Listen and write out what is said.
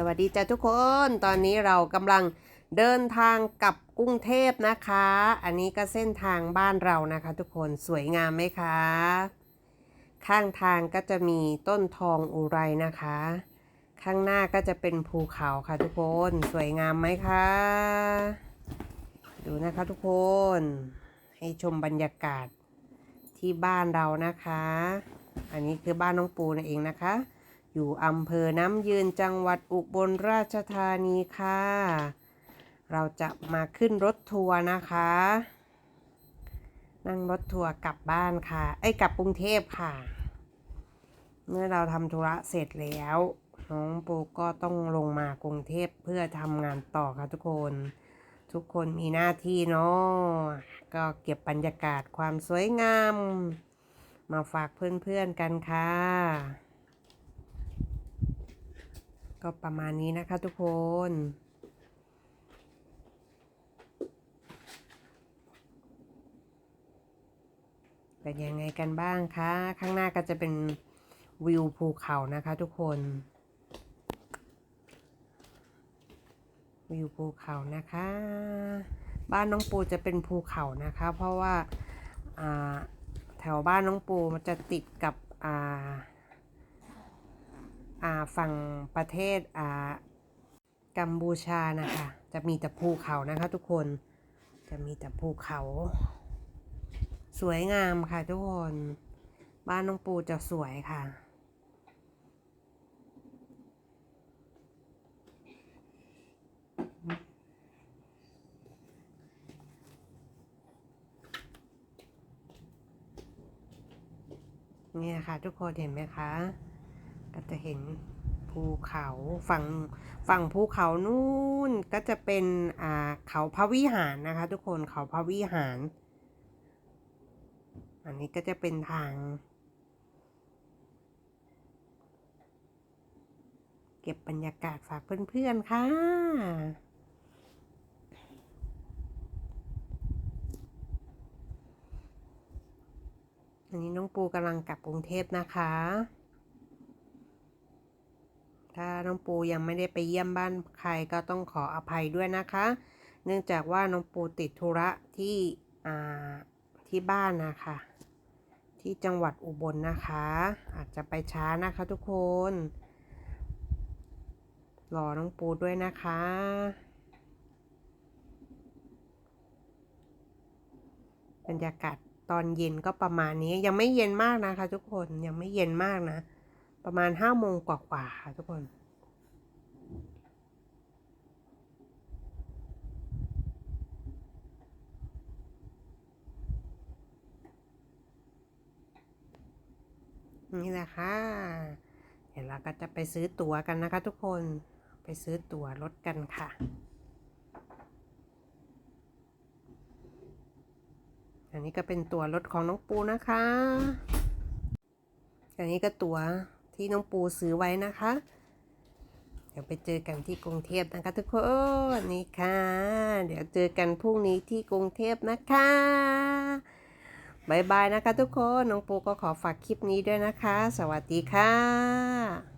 สวัสดีจ้าทุกคน ตอนนี้เรากำลังเดินทางกลับกรุงเทพนะคะ อันนี้ก็เส้นทางบ้านเรานะคะ ทุกคนสวยงามไหมคะ ข้างทางก็จะมีต้นทองอุไรนะคะ ข้างหน้าก็จะเป็นภูเขาค่ะทุกคนสวยงามไหมคะ ดูนะคะทุกคน ให้ชมบรรยากาศที่บ้านเรานะคะ อันนี้คือบ้านน้องปูนั่นเองนะคะ อยู่อำเภอน้ำยืนจังหวัดอุบลราชธานีค่ะ เราจะมาขึ้นรถทัวร์นะคะ นั่งรถทัวร์กลับบ้านค่ะเอ้ยกลับกรุงเทพค่ะ เมื่อเราทำธุระเสร็จแล้ว น้องปูก็ต้องลงมากรุงเทพเพื่อทำงานต่อค่ะทุกคน ทุกคนมีหน้าที่เนาะก็เก็บบรรยากาศความสวยงาม มาฝากเพื่อนๆกันค่ะ ก็ประมาณนี้นะคะทุกคน เป็นยังไงกันบ้างคะ ข้างหน้าก็จะเป็นวิวภูเขานะคะทุกคน วิวภูเขานะคะ บ้านน้องปูจะเป็นภูเขานะคะ เพราะว่าาแถวบ้านน้องปูมันจะติดกับอ่า ฝั่งประเทศกัมพูชานะคะ จะมีแต่ภูเขานะคะ ทุกคนจะมีแต่ภูเขา สวยงามค่ะทุกคน บ้านน้องปูจะสวยค่ะเนี่ยค่ะ ทุกคนเห็นไหมคะ ก็จะเห็นภูเขาฝั่งฝั่งภูเขานู่นก็จะเป็นอ่าเขาพระวิหารนะคะ ทุกคนเขาพระวิหาร อันนี้ก็จะเป็นทาง เก็บบรรยากาศฝากเพื่อนๆค่ะอันนี้น้องปูกำลังกลับกรุงเทพนะคะ ถ้าน้องปูยังไม่ได้ไปเยี่ยมบ้านใครก็ต้องขออภัยด้วยนะคะ เนื่องจากว่าน้องปูติดธุระที่ที่บ้านนะคะ ที่จังหวัดอุบลนะคะ อาจจะไปช้านะคะทุกคนรอน้องปูด้วยนะคะบรรยากาศตอนเย็นก็ประมาณนี้ยังไม่เย็นมากนะคะ ทุกคนยังไม่เย็นมากนะ ประมาณห้าโมงกว่าๆค่ะทุกคน นี่แหละค่ะเดี๋ยวเราก็จะไปซื้อตั๋วกันนะคะทุกคนไปซื้อตั๋วรถกันค่ะอันนี้ก็เป็นตั๋วรถของน้องปูนะคะ อันนี้ก็ตั๋ว ที่น้องปูซื้อไว้นะคะ เดี๋ยวไปเจอกันที่กรุงเทพนะคะทุกคนนี่ค่ะ เดี๋ยวเจอกันพรุ่งนี้ที่กรุงเทพนะคะบายบายนะคะทุกคน น้องปูก็ขอฝากคลิปนี้ด้วยนะคะ สวัสดีค่ะ